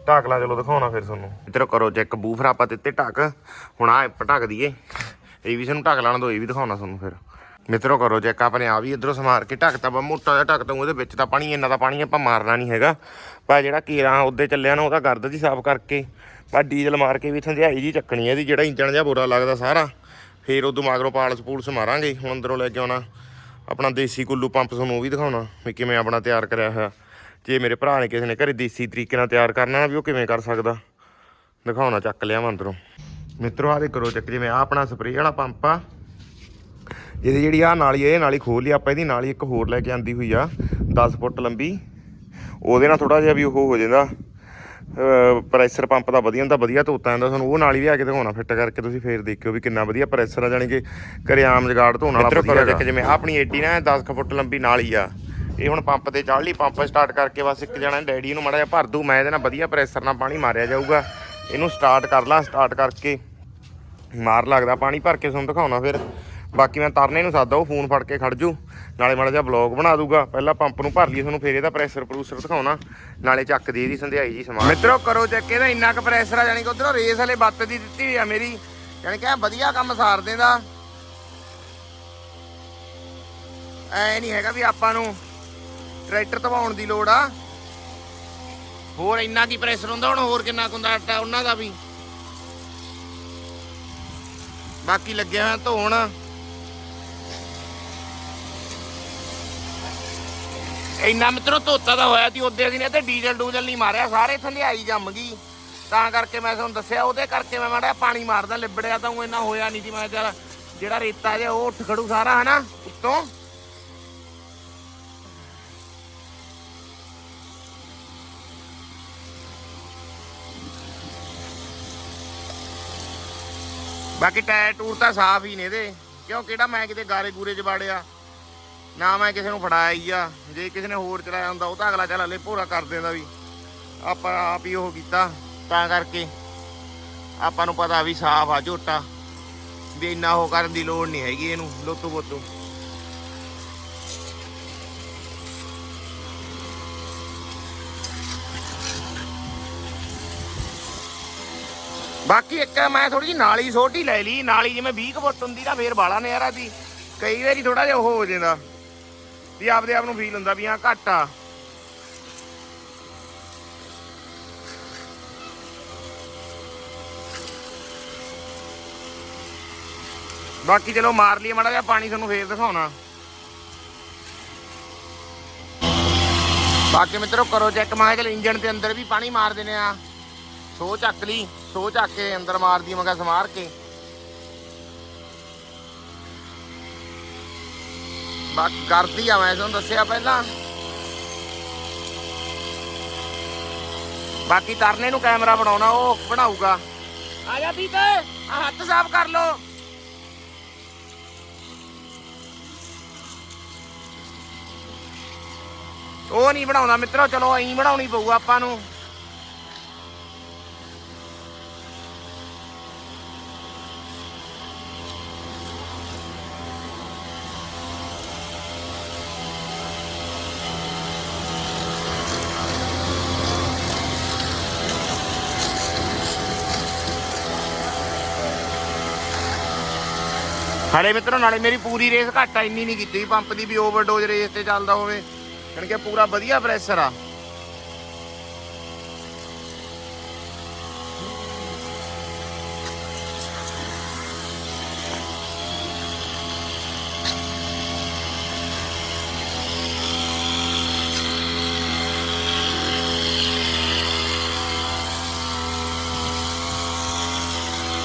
ਢੱਕ ਲਾ, ਚਲੋ ਦਿਖਾਉਣਾ ਫਿਰ ਤੁਹਾਨੂੰ। ਮਿੱਤਰੋ, ਕਰੋ ਚੈੱਕ ਬੂਫਰ ਆਪਾਂ ਦਿੱਤੇ ਢੱਕ। ਹੁਣ ਆ ਐਪ ਢੱਕ ਦਈਏ। ਇਹ ਵੀ ਸਾਨੂੰ ਢੱਕ ਲਾਣਾ ਦੋ ਇਹ ਵੀ ਦਿਖਾਉਣਾ ਤੁਹਾਨੂੰ ਫਿਰ। ਮਿੱਤਰੋ, ਕਰੋ ਚੈੱਕ ਆਪਣੇ ਆ ਵੀ ਇਧਰੋਂ ਸਮਾਰ ਕੇ ਢੱਕਤਾ ਬਾ ਮੋਟਾ ਜਿਹਾ ਢੱਕਤਾ ਉਹਦੇ ਵਿੱਚ ਤਾਂ ਪਾਣੀ ਇੰਨਾ ਦਾ ਪਾਣੀ ਆਪਾਂ ਮਾਰਨਾ ਨਹੀਂ ਹੈਗਾ। ਪਰ ਜਿਹੜਾ ਕੀਰਾ ਉਹਦੇ ਚੱਲਿਆ ਨਾ, ਉਹਦਾ ਗਰਦ ਦੀ ਸਾਫ਼ ਕਰਕੇ। ਪਰ ਡੀਜ਼ਲ ਮਾਰ ਕੇ ਵੀ ਥੰਧਿਆਈ ਜੀ ਚੱਕਣੀ ਹੈ ਇਹਦੀ ਜਿਹੜਾ ਇੰਜਣ ਜਿਹਾ ਬੁਰਾ ਲੱਗਦਾ ਸਾਰਾ। ਫੇਰ ਉਦੋਂ ਮਗਰੋਂ ਪਾਲਸ ਪੂਲਸ ਮਾਰਾਂਗੇ ਹੁਣ ਅੰਦਰੋਂ ਲੈ ਕੇ ਆਉਣਾ। ਆਪਣਾ ਦੇਸੀ ਕੁੱਲੂ ਪੰਪ ਤੁਹਾਨੂੰ ਉਹ ਵੀ ਦਿਖਾਉਣਾ ਵੀ ਕਿਵੇਂ ਆਪਣਾ ਤਿਆਰ ਕਰਿਆ ਹੋਇਆ। ਜੇ ਮੇਰੇ ਭਰਾ ਨੇ ਕਿਸੇ ਨੇ ਘਰੇ ਦੇਸੀ ਤਰੀਕੇ ਨਾਲ ਤਿਆਰ ਕਰਨਾ ਨਾ ਵੀ ਉਹ ਕਿਵੇਂ ਕਰ ਸਕਦਾ। ਦਿਖਾਉਣਾ ਚੱਕ ਲਿਆ ਮੈਂ ਅੰਦਰੋਂ। ਮਿੱਤਰੋ ਆਹ ਦੇ ਕਰੋ ਚੱਕ ਜਿਵੇਂ ਆ ਆਪਣਾ ਸਪਰੇਅ ਵਾਲਾ ਪੰਪ ਆ। ਇਹਦੀ ਜਿਹੜੀ ਆ ਨਾਲੀ ਆ, ਇਹ ਨਾਲੀ ਖੋਲ ਲਈ ਆਪਾਂ ਇਹਦੀ ਨਾਲੀ ਇੱਕ ਹੋਰ ਲੈ ਕੇ ਆਂਦੀ ਹੋਈ ਆ 10 ਫੁੱਟ ਲੰਬੀ। ਉਹਦੇ ਨਾਲ ਥੋੜਾ ਜਿਹਾ ਵੀ ਉਹ ਹੋ ਜਾਂਦਾ। ਪ੍ਰੈਸ਼ਰ ਪੰਪ ਦਾ ਵਧੀਆ ਹੁੰਦਾ ਵਧੀਆ ਧੋਤਾ ਜਾਂਦਾ ਤੁਹਾਨੂੰ ਉਹ ਨਾਲੀ ਲਿਆ ਕੇ ਦਿਖਾਉਣਾ ਫਿੱਟ ਕਰਕੇ ਤੁਸੀਂ ਫੇਰ ਦੇਖਿਓ ਵੀ ਕਿੰਨਾ ਵਧੀਆ ਪ੍ਰੈਸ਼ਰ ਆ ਜਾਣੀ ਕਿ ਘਰੇ ਆਮ ਜਗਾੜ ਧੋਣ ਵਾਲਾ ਵਧੀਆ ਹੈਗਾ। ਜਿਵੇਂ ਆਪਣੀ 80 ਨਾ 10 ਫੁੱਟ ਲੰਬੀ ਨਾਲੀ ਆ। ਇਹ ਹੁਣ ਪੰਪ ਤੇ ਚਾੜ ਲਈ ਪੰਪ ਸਟਾਰਟ ਕਰਕੇ ਬਸ ਇੱਕ ਜਣਾ ਡੈਡੀ ਨੂੰ ਮਾੜਾ ਜਿਹਾ ਭਰ ਦੂ ਮੈਂ ਇਹਦੇ ਨਾਲ ਵਧੀਆ ਪ੍ਰੈਸ਼ਰ ਨਾਲ ਪਾਣੀ ਮਾਰਿਆ ਜਾਊਗਾ। ਇਹਨੂੰ ਸਟਾਰਟ ਕਰ ਲਾਂ ਸਟਾਰਟ ਕਰਕੇ ਮਾਰ ਲੱਗਦਾ ਪਾਣੀ ਭਰ ਕੇ ਤੁਹਾਨੂੰ ਦਿਖਾਉਣਾ ਫਿਰ। ਬਾਕੀ ਮੈਂ ਤਰਨੇ ਨੂੰ ਸਾਦਾ ਉਹ ਫੋਨ ਫੜ ਕੇ ਖੜ ਜੂ। ਨਾਲੇ ਮਾੜਾ ਜਿਹਾ ਬਲੌਗ ਬਣਾ ਦੂਗਾ ਪਹਿਲਾਂ ਪੰਪ ਨੂੰ ਭਰ ਲਈਏ ਤੁਹਾਨੂੰ, ਫਿਰ ਇਹਦਾ ਪ੍ਰੈਸ਼ਰ ਪ੍ਰੂਸਰ ਦਿਖਾਉਣਾ। ਨਾਲੇ ਚੱਕ ਦੀ ਇਹਦੀ ਸੰਧਿਆਈ ਜੀ ਸਮਾਨ। ਮਿੱਤਰੋ, ਕਰੋ ਚੈੱਕ ਇਹਦਾ ਇੰਨਾ ਕੁ ਪ੍ਰੈਸ਼ਰ ਆ ਜਾਨੀ ਕਿ ਉਧਰੋਂ ਰੇਸ ਵਾਲੇ ਬੱਤ ਦੀ ਦਿੱਤੀ ਹੋਈ ਆ ਮੇਰੀ। ਯਾਨੀ ਕਿ ਵਧੀਆ ਕੰਮ ਸਾਰ ਦਿੰਦਾ ਐ ਨਹੀਂ ਹੈਗਾ ਵੀ ਆਪਾਂ ਨੂੰ ਟਰੈਕਟਰ ਧਵਾਉਣ ਦੀ ਲੋੜ ਆ। ਹੋਰ ਇੰਨਾ ਕੀ ਪ੍ਰੈਸ਼ਰ ਹੁੰਦਾ, ਹੁਣ ਹੋਰ ਕਿੰਨਾ ਕੁ ਹੁੰਦਾ ਆਟਾ, ਉਹਨਾਂ ਦਾ ਵੀ। ਬਾਕੀ ਲੱਗਿਆ ਹੋਇਆ ਧੋਣ। ਇੰਨਾ ਮਿੱਤਰੋ ਧੋਤਾ ਤਾਂ ਹੋਇਆ ਸੀ, ਉਹਦੇ ਅਸੀਂ ਨੇ ਤੇ ਡੀਜ਼ਲ ਡੂਜ਼ਲ ਨਹੀਂ ਮਾਰਿਆ, ਸਾਰੇ ਥੰਧਿਆਈ ਜੰਮ ਗਈ। ਤਾਂ ਕਰਕੇ ਮੈਂ ਤੁਹਾਨੂੰ ਦੱਸਿਆ, ਉਹਦੇ ਕਰਕੇ ਮੈਂ ਮਾੜਾ ਪਾਣੀ ਮਾਰਦਾ, ਲਿਬੜਿਆ ਤਾਂ ਉਹ ਇੰਨਾ ਹੋਇਆ ਨਹੀਂ ਸੀ, ਮੈਂ ਚੱਲ ਜਿਹੜਾ ਰੇਤਾ ਜੇ ਉਹ ਉੱਠ ਖੜੂ ਸਾਰਾ, ਹਨਾ, ਉੱਤੋਂ। ਬਾਕੀ ਟਾਇਰ ਟੂਰ ਤਾਂ ਸਾਫ਼ ਹੀ ਨੇ ਇਹਦੇ। ਕਿਉਂ, ਕਿਹੜਾ ਮੈਂ ਕਿਤੇ ਗਾਰੇ ਗੂਰੇ ਚ ਵਾੜਿਆ ਨਾ ਮੈਂ ਕਿਸੇ ਨੂੰ ਫੜਾਇਆ ਹੀ ਆ। ਜੇ ਕਿਸੇ ਨੇ ਹੋਰ ਚਲਾਇਆ ਹੁੰਦਾ, ਉਹ ਤਾਂ ਅਗਲਾ ਚੱਲ ਹਲੇ ਭੋਰਾ ਕਰ ਦਿੰਦਾ ਵੀ। ਆਪਾਂ ਆਪ ਹੀ ਉਹ ਕੀਤਾ, ਤਾਂ ਕਰਕੇ ਆਪਾਂ ਨੂੰ ਪਤਾ ਵੀ ਸਾਫ਼ ਆ ਝੋਟਾ, ਵੀ ਇੰਨਾ ਉਹ ਕਰਨ ਦੀ ਲੋੜ ਨਹੀਂ ਹੈਗੀ ਇਹਨੂੰ, ਲੋਤੂ ਬੋਤੂ ਬਾਕੀ ਇੱਕ ਮੈਂ ਥੋੜੀ ਜਿਹੀ ਨਾਲੀ ਛੋਟੀ ਲੈ ਲਈ, ਨਾਲੀ ਜਿਵੇਂ 20 ਕੁ ਫੁੱਟ ਹੁੰਦੀ ਤਾਂ ਫੇਰ ਬਾਲਾ ਨਜ਼ਾਰਾ ਦੀ ਕਈ ਵਾਰੀ ਥੋੜਾ ਜਿਹਾ ਉਹ ਹੋ ਜਾਂਦਾ। ਵੀ ਆਪਦੇ ਆਪ ਨੂੰ ਫੀਲ ਹੁੰਦਾ ਵੀ ਆ ਘੱਟ ਆ। ਬਾਕੀ ਚਲੋ ਮਾਰ ਲਈਏ ਮਾੜਾ ਜਿਹਾ, ਪਾਣੀ ਤੁਹਾਨੂੰ ਫੇਰ ਦਿਖਾਉਣਾ। ਬਾਕੀ ਮਿੱਤਰੋ ਕਰੋ ਚੈੱਕ ਮੈਂ ਕਿਹਾ ਚਲ ਇੰਜਨ ਦੇ ਅੰਦਰ ਵੀ ਪਾਣੀ ਮਾਰ ਦਿੰਨੇ ਆ। ਸੋ ਚੱਕ ਲਈ ਸੋ ਚੱਕ ਕੇ ਅੰਦਰ ਮਾਰਦੀ ਮੈਂ ਕਿਹਾ ਸਮਾਰ ਕੇ। ਬਾਕੀ ਕਰਦੀ ਆ ਮੈਂ ਤੁਹਾਨੂੰ ਦੱਸਿਆ ਪਹਿਲਾਂ। ਬਾਕੀ ਤਰਨੇ ਨੂੰ ਕੈਮਰਾ ਬਣਾਉਣਾ ਉਹ ਬਣਾਊਗਾ। ਆ ਜਾ ਬੀਤੇ ਆ ਹੱਥ ਸਾਫ਼ ਕਰ ਲੋ ਉਹ ਨਹੀਂ ਬਣਾਉਂਦਾ ਮਿੱਤਰੋ ਚਲੋ ਐਂ ਬਣਾਉਣੀ ਪਊ ਆਪਾਂ ਨੂੰ। ਹਾਲੇ ਮਿੱਤਰੋ, ਨਾਲੇ ਮੇਰੀ ਪੂਰੀ ਰੇਸ ਘੱਟ ਆ, ਇੰਨੀ ਨਹੀਂ ਕੀਤੀ ਪੰਪ ਦੀ ਵੀ ਓਵਰਡੋਜ਼ ਰੇਸ ਤੇ ਚੱਲਦਾ ਹੋਵੇ। ਯਾਨੀ ਪੂਰਾ ਵਧੀਆ ਪ੍ਰੈਸ਼ਰ ਆ।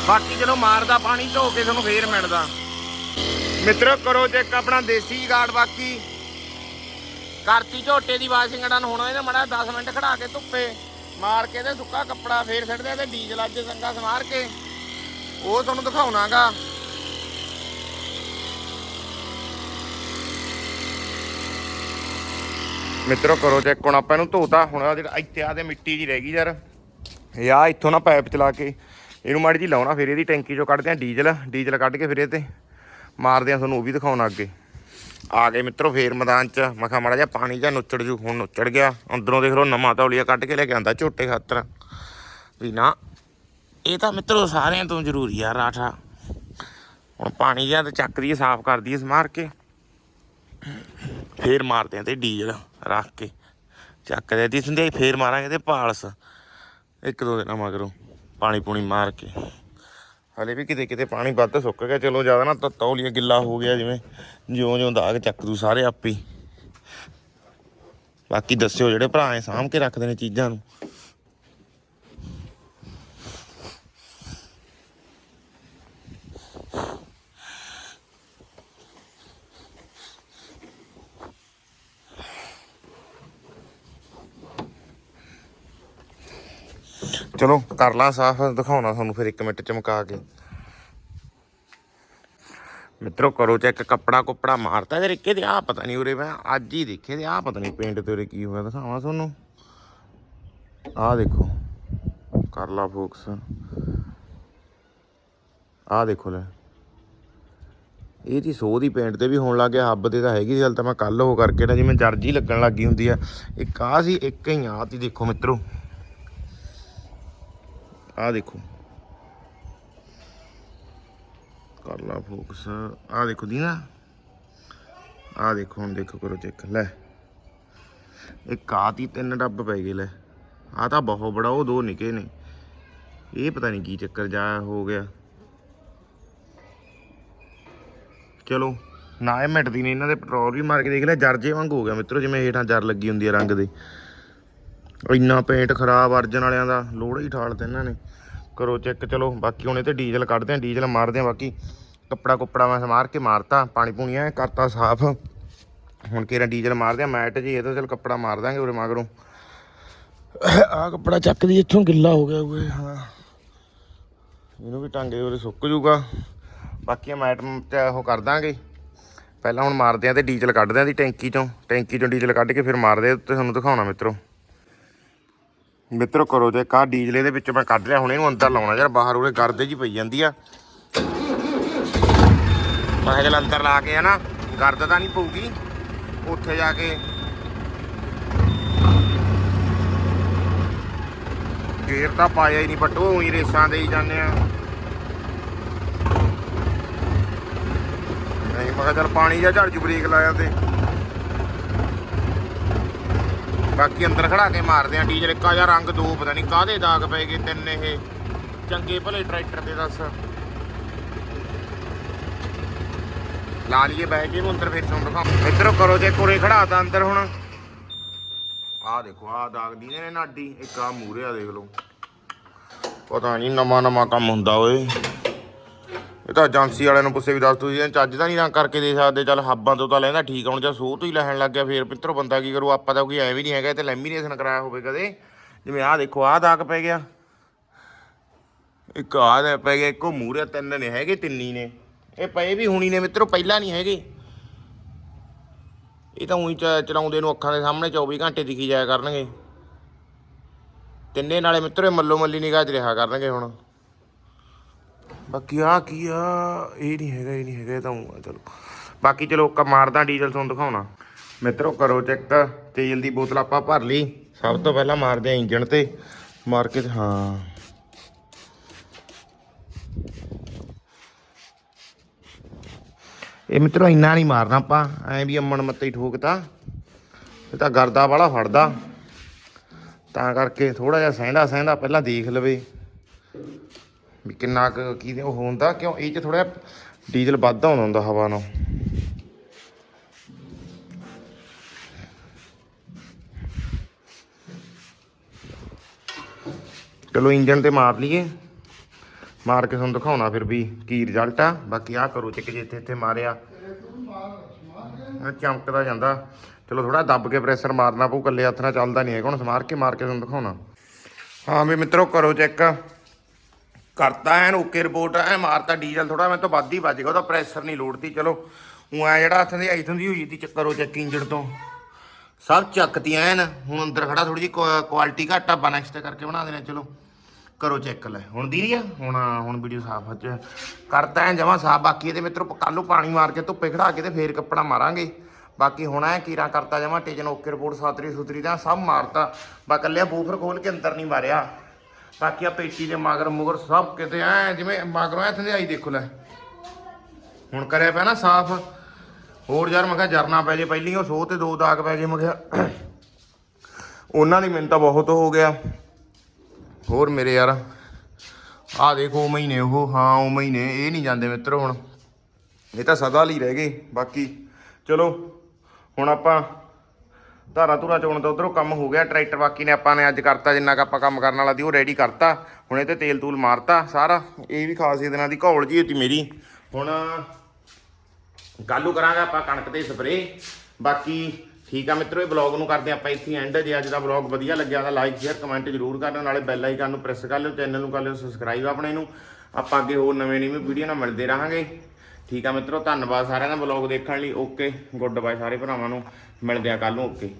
ਬਾਕੀ ਜਦੋਂ ਮਾਰਦਾ ਪਾਣੀ, ਧੋ ਕੇ ਤੁਹਾਨੂੰ ਫੇਰ ਮਿਲਦਾ। ਮਿੱਤਰੋ ਕਰੋ ਚੈੱਕ ਆਪਣਾ ਦੇਸੀ ਗਾਰਡ ਬਾਕੀ। ਕਰਤੀ ਝੋਟੇ ਦੀ ਵਾਸ਼ਿੰਗ ਡਨ ਹੋਣਾ ਇਹਨੇ ਮੜਾ 10 ਮਿੰਟ ਖੜਾ ਕੇ ਧੁੱਪੇ ਮਾਰ ਕੇ ਤੇ ਸੁੱਕਾ ਕੱਪੜਾ ਫੇਰ ਛੱਡਦੇ ਤੇ ਡੀਜ਼ਲ ਅੱਜ ਸੰਗਾ ਸਮਾਰ ਕੇ। ਉਹ ਤੁਹਾਨੂੰ ਦਿਖਾਉਣਾਗਾ। ਮਿੱਤਰੋ ਕਰੋ ਚੈੱਕ ਹੁਣ ਆਪਾਂ ਇਹਨੂੰ ਧੋਤਾ। ਹੁਣ ਆਹ ਜਿਹੜਾ ਇੱਥੇ ਆ ਤੇ ਮਿੱਟੀ ਜੀ ਰਹਿ ਗਈ ਯਾਰ। ਆ ਇੱਥੋਂ ਨਾ ਪਾਈਪ ਚਲਾ ਕੇ ਇਹਨੂੰ ਮਾੜੀ ਜੀ ਲਾਉਣਾ ਫਿਰ ਇਹਦੀ ਟੈਂਕੀ ਚੋਂ ਕੱਢਦੇ ਆ ਡੀਜ਼ਲ। ਡੀਜ਼ਲ ਕੱਢ ਕੇ ਫਿਰ ਇਹ ਤੇ ਮਾਰਦੇ ਆ ਤੁਹਾਨੂੰ, ਉਹ ਵੀ ਦਿਖਾਉਣਾ ਅੱਗੇ। ਆ ਗਏ ਮਿੱਤਰੋ ਫੇਰ ਮੈਦਾਨ ਚ। ਮੈਂ ਕਿਹਾ ਮਾੜਾ ਜਿਹਾ ਪਾਣੀ ਜਾਂ ਨੁੱਚੜ ਜੂ, ਹੁਣ ਨੁੱਚੜ ਗਿਆ। ਅੰਦਰੋਂ ਦੇਖ ਲਓ, ਨਵਾਂ ਤੌਲੀਆ ਕੱਢ ਕੇ ਲੈ ਕੇ ਆਂਦਾ ਝੋਟੇ ਖਾਤਰ। ਵੀ ਨਾ, ਇਹ ਤਾਂ ਮਿੱਤਰੋ ਸਾਰਿਆਂ ਤੋਂ ਜ਼ਰੂਰੀ ਆ ਰਾਠਾ। ਹੁਣ ਪਾਣੀ ਜਾਂ ਤੇ ਚੱਕ ਦਈਏ, ਸਾਫ਼ ਕਰ ਦਈਏ ਸਮਾਰ ਕੇ। ਫੇਰ ਮਾਰਦੇ ਆ ਤੇ ਡੀਜ਼ਲ ਰੱਖ ਕੇ। ਚੱਕਦੇ ਦੀ ਸੰਧਿਆਈ, ਫੇਰ ਮਾਰਾਂਗੇ ਤੇ ਪਾਲਸ। ਇੱਕ ਦੋ ਦਿਨਾਂ ਮਗਰੋਂ ਪਾਣੀ ਪੂਣੀ ਮਾਰ ਕੇ। ਹਲੇ ਵੀ ਕਿਤੇ ਕਿਤੇ ਪਾਣੀ ਵੱਧ ਸੁੱਕ ਗਿਆ। ਚਲੋ ਜ਼ਿਆਦਾ ਨਾ ਤੱਤਾ ਤੌਲੀਆ ਗਿੱਲਾ ਹੋ ਗਿਆ ਜਿਵੇਂ। ਜਿਉਂ ਜਿਉਂ ਦਾਗ ਚੱਕ ਦੂ ਸਾਰੇ ਆਪੇ। ਬਾਕੀ ਦੱਸਿਓ ਜਿਹੜੇ ਭਰਾ ਐ ਸਾਂਭ ਕੇ ਰੱਖਦੇ ਨੇ ਚੀਜ਼ਾਂ ਨੂੰ। ਚਲੋ, ਕਰ ਲਾਂ ਸਾਫ਼, ਦਿਖਾਉਣਾ ਤੁਹਾਨੂੰ ਫਿਰ 1 ਮਿੰਟ ਚਮਕਾ ਕੇ। ਮਿੱਤਰੋ, ਕਰੋ ਚੈੱਕ, ਕੱਪੜਾ ਕੁੱਪੜਾ ਮਾਰਤਾ ਤੇ ਰਿੱਕੇ ਦੇ ਆ ਪਤਾ ਨਹੀਂ ਉਰੇ ਮੈਂ ਅੱਜ ਹੀ ਦੇਖੇ ਤੇ ਆ ਪਤਾ ਨਹੀਂ ਪੇਂਟ ਤੇ ਉਰੇ ਕੀ ਹੋਇਆ, ਦਿਖਾਵਾਂ ਤੁਹਾਨੂੰ। ਆਹ ਦੇਖੋ, ਕਰ ਲਾ ਫੋਕਸ। ਆਹ ਦੇਖੋ ਲੈ। ਇਹ ਦੀ ਸੋ ਦੀ ਪੇਂਟ ਤੇ ਵੀ ਹੋਣ ਲੱਗ ਗਿਆ, ਹੱਬ ਤੇ ਤਾਂ ਹੈਗੀ ਸੀ ਹਲ ਤਾਂ ਮੈਂ ਕੱਲ ਉਹ ਕਰਕੇ ਨਾ, ਜਿਵੇਂ ਜਰਜੀ ਲੱਗਣ ਲੱਗੀ ਹੁੰਦੀ ਆ। ਇੱਕ ਆ ਸੀ, ਇੱਕ ਹੀ ਆ ਤੀ ਦੇਖੋ ਮਿੱਤਰੋ। ਆਹ ਦੇਖੋ। ਕਰ ਲਾ ਫੋਕਸ ਆਹ ਦੇਖੋ ਦੀ ਨਾ ਦੇਖੋ, ਹੁਣ ਦੇਖੋ ਕਰੋ ਚੈੱਕ ਲੈ। ਇੱਕ ਆਹ ਤਿੰਨ ਡੱਬ ਪੈ ਗਏ, ਲੈ। ਆਹ ਤਾਂ ਬਹੁਤ ਬੜਾ, ਉਹ ਦੋ ਨਿੱਕੇ ਨੇ। ਇਹ ਪਤਾ ਨਹੀਂ ਕੀ ਚੱਕਰ ਜਾ ਹੋ ਗਿਆ। ਚਲੋ, ਨਾ ਇਹ ਮਿਟਦੀ ਨਹੀਂ, ਇਹਨਾਂ ਦੇ ਪੈਟਰੋਲ ਵੀ ਮਾਰ ਕੇ ਦੇਖ ਲਿਆ ਜਰਜੇ ਵਾਂਗ ਹੋ ਗਿਆ ਮਿੱਤਰੋ, ਜਿਵੇਂ ਹੇਠਾਂ ਜਰ ਲੱਗੀ ਹੁੰਦੀ ਹੈ ਰੰਗ ਦੇ। ਇੰਨਾ ਪੇਂਟ ਖਰਾਬ ਅਰਜਨ ਵਾਲਿਆਂ ਦਾ ਲੋੜ ਹੀ ਠਾਲ ਤੇ ਇਹਨਾਂ ਨੇ। ਕਰੋ ਚੈੱਕ ਚਲੋ ਬਾਕੀ ਹੁਣ ਇਹ ਤੇ ਡੀਜ਼ਲ ਕੱਢਦੇ ਆ ਡੀਜ਼ਲ ਮਾਰਦੇ ਆ ਬਾਕੀ ਕੱਪੜਾ ਕੁੱਪੜਾ ਮੈਂ ਸਮਾਰ ਕੇ ਮਾਰਤਾ ਪਾਣੀ ਪੂਣੀ ਐ ਕਰਤਾ ਸਾਫ਼। ਹੁਣ ਕਿਹੜਾ ਡੀਜ਼ਲ ਮਾਰਦੇ ਆ ਮੈਟ ਜੀ ਇਹ ਤਾਂ ਚਲ ਕੱਪੜਾ ਮਾਰ ਦਾਂਗੇ ਉਰੇ ਮਗਰੋਂ। ਆ ਕੱਪੜਾ ਚੱਕ ਦੀ ਇੱਥੋਂ ਗਿੱਲਾ ਹੋ ਗਿਆ ਓਏ ਹਾਂ। ਇਹਨੂੰ ਵੀ ਟਾਂਗੇ ਉਰੇ ਸੁੱਕ ਜੂਗਾ। ਬਾਕੀ ਮੈਟ ਤੇ ਉਹ ਕਰ ਦਾਂਗੇ। ਪਹਿਲਾਂ ਹੁਣ ਮਾਰਦੇ ਆ ਤੇ ਡੀਜ਼ਲ ਕੱਢਦੇ ਆ ਦੀ ਟੈਂਕੀ ਚੋਂ। ਟੈਂਕੀ ਚੋਂ ਡੀਜ਼ਲ ਕੱਢ ਕੇ ਫਿਰ ਮਾਰਦੇ ਤੇ ਤੁਹਾਨੂੰ ਦਿਖਾਉਣਾ ਮਿੱਤਰੋ। ਮਿੱਤਰੋ ਕਰੋ ਜੇ ਕਾ ਡੀਜ਼ਲ ਇਹਦੇ ਵਿੱਚ ਮੈਂ ਕੱਢ ਲਿਆ, ਹੁਣ ਇਹਨੂੰ ਅੰਦਰ ਲਾਉਣਾ। ਯਾਰ ਬਾਹਰ ਉਰੇ ਗਰਦੇ ਜੀ ਪਈ ਜਾਂਦੀ ਆ। ਮੈਂ ਕਿਹਾ ਅੰਦਰ ਲਾ ਕੇ ਆ ਗਰਦ ਤਾਂ ਨਹੀਂ ਪਊਗੀ। ਉੱਥੇ ਜਾ ਕੇ ਗੇਰ ਤਾਂ ਪਾਇਆ ਹੀ ਨਹੀਂ ਪੱਟੋ, ਉਹੀ ਰੇਸਾਂ ਦੇ ਹੀ ਜਾਂਦੇ ਆ। ਨਹੀਂ, ਮੈਂ ਕਿਹਾ ਚੱਲ ਪਾਣੀ ਜਾਂ ਝੜ ਜੂ ਬ੍ਰੇਕ ਲਾਇਆ ਤੇ ਬਾਕੀ ਅੰਦਰ ਖੜਾ ਕੇ ਮਾਰਦੇ ਆ ਡੀਜ਼ਲ ਇੱਕਾ ਜਿਹਾ ਰੰਗ ਦੋ, ਪਤਾ ਨਹੀਂ ਕਾਹਦੇ ਦਾਗ ਪੈ ਗਏ ਤਿੰਨ ਇਹ। ਚੰਗੇ ਭਲੇ ਟਰੈਕਟਰ ਦੇ ਦੱਸ। ਲਾ ਲਈਏ ਬਹਿ ਕੇ ਇਹਨੂੰ ਅੰਦਰ ਫਿਰ ਸੁਣ ਦਿਖਾਓ ਇੱਧਰੋਂ ਕਰੋ ਜੇ ਕੋਰੇ ਖੜਾਤਾ ਅੰਦਰ ਹੁਣ। ਆਹ ਦੇਖੋ, ਆਹ ਦਾਗ ਦੀ ਨੇ ਨਾਡੀ, ਇੱਕ ਆ ਮੂਰੇ ਆ ਦੇਖ ਲਓ। ਪਤਾ ਨਹੀਂ ਨਵਾਂ ਨਵਾਂ ਕੰਮ ਹੁੰਦਾ ਓਏ। ਇਹ ਤਾਂ ਏਜੰਸੀ ਵਾਲਿਆਂ ਨੂੰ ਪੁੱਛੇ ਵੀ ਦੱਸ ਤੁਸੀਂ ਚੱਜ ਤਾਂ ਨਹੀਂ ਰੰਗ ਕਰਕੇ ਦੇ ਸਕਦੇ, ਚੱਲ ਹੱਬਾਂ ਤੋਂ ਤਾਂ ਲੈਂਦਾ, ਠੀਕ ਹੁਣ ਜਾਂ ਸੋਹ ਤੋਂ ਹੀ ਲੈਣ ਲੱਗ ਗਿਆ, ਫੇਰ ਪਿੱਤਰ ਬੰਦਾ ਕੀ ਕਰੂ, ਆਪਾਂ ਤਾਂ ਕੋਈ ਐ ਵੀ ਨਹੀਂ ਹੈਗਾ, ਇਹ ਤੇ ਲੈਮੀਨੇਸ਼ਨ ਕਰਾਇਆ ਹੋਵੇ ਕਦੇ। ਜਿਵੇਂ ਆਹ ਦੇਖੋ, ਆਹ ਦਾਗ ਪੈ ਗਿਆ। ਇੱਕ ਆਹ ਦਾ ਪੈ ਗਿਆ, ਇੱਕੋ ਮੂਰੇ ਤਿੰਨ ਨੇ, ਹੈਗੇ ਤਿੰਨੀ ਨੇ। ਇਹ ਪਏ ਵੀ ਹੁਣੀ ਨੇ ਮਿੱਤਰੋ, ਪਹਿਲਾਂ ਨਹੀਂ ਹੈਗੇ। ਇਹ ਤਾਂ ਉਹੀ ਚਲਾਉਂਦੇ ਨੂੰ ਅੱਖਾਂ ਦੇ ਸਾਹਮਣੇ 24 ਘੰਟੇ ਦਿਖੀ ਜਾਇਆ ਕਰਨਗੇ। ਤਿੰਨੇ ਨਾਲੇ ਮਿੱਤਰੋ ਮੱਲੋ ਮੱਲੀ ਨਿਗਾਹ 'ਚ ਰਿਹਾ ਕਰਨਗੇ ਹੁਣ। ਬਾਕੀ ਆ ਕੀ ਆ? ਇਹ ਨਹੀਂ ਹੈਗਾ, ਇਹ ਨਹੀਂ ਹੈਗਾ, ਇਹ ਤਾਂ ਊਂ ਆ, ਚਲੋ। ਬਾਕੀ ਚਲੋ ਕ ਮਾਰਦਾ ਡੀਜ਼ਲ ਤੁਹਾਨੂੰ ਦਿਖਾਉਣਾ। ਮਿੱਤਰੋ, ਕਰੋ ਚੈੱਕ। ਤੇਲ ਦੀ ਬੋਤਲ ਆਪਾਂ ਭਰ ਲਈ। ਸਭ ਤੋਂ ਪਹਿਲਾਂ ਮਾਰਦੇ ਆ ਇੰਜਣ ਤੇ। ਮਾਰ ਕੇ ਤੇ- ਹਾਂ। ਇਹ ਮਿੱਤਰੋ, ਇੰਨਾ ਨਹੀਂ ਮਾਰਨਾ ਆਪਾਂ। ਐ ਵੀ ਅੰਮਣ ਮੱਤੇ ਹੀ ਠੋਕਤਾ। ਇਹ ਤਾਂ ਗਰਦਾ ਵਾਲਾ ਫੜਦਾ। ਤਾਂ ਕਰਕੇ ਥੋੜਾ ਜਿਹਾ ਸਹਿੰਦਾ ਸਹਿੰਦਾ ਪਹਿਲਾਂ ਦੇਖ ਲਵੇ। ਵੀ ਕਿੰਨਾ ਕੁ ਕੀ ਉਹ ਹੁੰਦਾ, ਕਿਉਂ ਇਹ ਚ ਥੋੜਾ ਡੀਜ਼ਲ ਵੱਧ ਆਉਂਦਾ ਹੁੰਦਾ ਹਵਾ ਨਾਲ। ਚਲੋ ਇੰਜਨ ਤੇ ਮਾਰ ਲਈਏ। ਮਾਰ ਕੇ ਤੁਹਾਨੂੰ ਦਿਖਾਉਣਾ ਫਿਰ ਵੀ ਕੀ ਰਿਜ਼ਲਟ ਆ। ਬਾਕੀ ਆ ਕਰੋ ਚੱਕ ਜੇ ਇੱਥੇ ਇੱਥੇ ਮਾਰਿਆ। ਚਮਕਦਾ ਜਾਂਦਾ। ਚਲੋ ਥੋੜਾ ਦੱਬ ਕੇ ਪ੍ਰੈਸ਼ਰ ਮਾਰਨਾ ਪਊ ਕੱਲੇ ਹੱਥ ਨਾਲ ਚੱਲਦਾ ਨਹੀਂ ਹੈਗਾ। ਹੁਣ ਸਮਾਰ ਕੇ ਮਾਰ ਕੇ ਤੁਹਾਨੂੰ ਦਿਖਾਉਣਾ। ਹਾਂ ਵੀ ਮਿੱਤਰੋ ਕਰੋ ਚੈੱਕ। ਕਰਤਾ, ਐਨ ਓਕੇ ਰਿਪੋਰਟ ਐ ਮਾਰਤਾ ਡੀਜ਼ਲ ਥੋੜਾ ਮੈਂ ਤੋਂ ਵੱਧ ਹੀ ਵੱਜ ਗਿਆ, ਉਹਦਾ ਪ੍ਰੈਸ਼ਰ ਨਹੀਂ ਲੋੜਦੀ, ਚਲੋ। ਉਹ ਐ ਜਿਹੜਾ ਹੱਥਾਂ ਦੀ ਆਈਥੋਂ ਦੀ ਹੋਈ ਤੀ ਚੱਕਰੋ ਚੈੱਕ ਇੰਜਣ ਤੋਂ। ਸਭ ਚੱਕਤੀਆਂ ਐਨ, ਹੁਣ ਅੰਦਰ ਖੜਾ ਥੋੜੀ ਜਿਹੀ ਕੁਆਲਿਟੀ ਘੱਟ ਆ ਬਨੈਕਸਟ ਕਰਕੇ ਬਣਾ ਦੇਣਾ ਚਲੋ। ਕਰੋ ਚੈੱਕ ਲੈ, ਹੁਣ ਦੀ ਆ? ਹੁਣ ਹੁਣ ਵੀਡੀਓ ਸਾਫ਼ ਚ ਕਰਤਾ ਐ, ਜਮਾ ਸਾਫ਼, ਬਾਕੀ ਇਹਦੇ ਮਿੱਤਰੋ ਕੱਲ ਨੂੰ ਪਾਣੀ ਮਾਰ ਕੇ ਧੁੱਪੇ ਖੜਾ ਕੇ ਤੇ ਫੇਰ ਕੱਪੜਾ ਮਾਰਾਂਗੇ। ਬਾਕੀ ਹੁਣ ਐ ਕੀਰਾ ਕਰਤਾ ਜਮਾ ਟੇਜਨ ਓਕੇ ਰਿਪੋਰਟ ਸਾਤਰੀ ਸੁਤਰੀ ਦਾ ਸਭ ਮਾਰਤਾ। ਬਾ ਕੱਲਿਆ ਬੂਫਰ ਖੋਲ ਕੇ ਅੰਦਰ ਨਹੀਂ ਮਾਰਿਆ। ਬਾਕੀ ਆ ਪੇਟੀ ਦੇ ਮਗਰ ਮੁਗਰ ਸਭ ਕਿਤੇ ਐ, ਜਿਵੇਂ ਮਗਰੋਂ ਐ ਥੰਦੇ ਦੇਖੋ ਲੈ। ਹੁਣ ਕਰਿਆ ਪਿਆ ਨਾ ਸਾਫ਼। ਹੋਰ ਯਾਰ ਮੈਂ ਕਿਹਾ ਜਰਨਾ ਪੈ ਜੇ ਪਹਿਲੀ ਉਹ ਸੋ ਤੇ ਦੋ ਦਾਗ ਪੈ ਜੇ ਮੈਂ ਕਿਹਾ। ਉਹਨਾਂ ਦੀ ਮਿੰਤਾ ਬਹੁਤ ਹੋ ਗਿਆ। ਹੋਰ ਮੇਰੇ ਯਾਰ ਆ ਦੇਖੋ ਮਹੀਨੇ ਉਹ, ਹਾਂ, ਉਹ ਮਹੀਨੇ, ਇਹ ਨਹੀਂ ਜਾਂਦੇ ਮਿੱਤਰ ਹੁਣ। ਇਹ ਤਾਂ ਸਦਾ ਲਈ ਰਹਿ ਗਏ, ਬਾਕੀ। ਚਲੋ, ਹੁਣ ਆਪਾਂ ਧਾਰਾ ਧੁਰਾ ਚੋਣ ਤਾਂ ਉਧਰੋਂ ਕੰਮ ਹੋ ਗਿਆ, ਟਰੈਕਟਰ ਬਾਕੀ ਨੇ ਆਪਾਂ ਨੇ ਅੱਜ ਕਰਤਾ ਜਿੰਨਾ ਕ ਆਪਾਂ ਕੰਮ ਕਰਨ ਵਾਲਾ ਸੀ, ਉਹ ਰੈਡੀ ਕਰਤਾ। ਹੁਣ ਇਹ ਤੇ ਤੇਲ ਤੂਲ ਮਾਰਤਾ ਸਾਰਾ। ਇਹ ਵੀ ਖਾਸੀਅਤ ਇਹਨਾਂ ਦੀ ਘੋਲ ਜੀ હતી ਮੇਰੀ। ਹੁਣ ਕੱਲ੍ਹ ਕਰਾਂਗਾ ਆਪਾਂ ਕਣਕ ਤੇ ਸਪਰੇ ਬਾਕੀ ਠੀਕ ਆ ਮਿੱਤਰੋ, ਇਹ ਬਲੌਗ ਨੂੰ ਕਰਦੇ ਆਪਾਂ ਇੱਥੇ ਐਂਡ ਜੇ ਅੱਜ ਦਾ ਬਲੌਗ ਵਧੀਆ ਲੱਗਿਆ ਤਾਂ ਲਾਈਕ ਸ਼ੇਅਰ ਕਮੈਂਟ ਜ਼ਰੂਰ ਕਰਨਾ, ਨਾਲੇ ਬੈਲ ਆਈਕਨ ਨੂੰ ਪ੍ਰੈਸ ਕਰ ਲਿਓ ਚੈਨਲ ਨੂੰ ਕਰ ਲਿਓ ਸਬਸਕ੍ਰਾਈਬ ਆਪਣੇ ਨੂੰ। ਆਪਾਂ ਅੱਗੇ ਹੋਰ ਨਵੇਂ ਨਵੇਂ ਵੀਡੀਓ ਨਾਲ ਮਿਲਦੇ ਰਹਾਂਗੇ। ਠੀਕ ਆ ਮਿੱਤਰੋ, ਧੰਨਵਾਦ ਸਾਰਿਆਂ ਦਾ ਬਲੌਗ ਦੇਖਣ ਲਈ। ਓਕੇ ਗੁੱਡ ਬਾਏ ਸਾਰੇ ਭਰਾਵਾਂ ਨੂੰ। ਮਿਲਦੇ ਆ ਕੱਲ ਨੂੰ। ਓਕੇ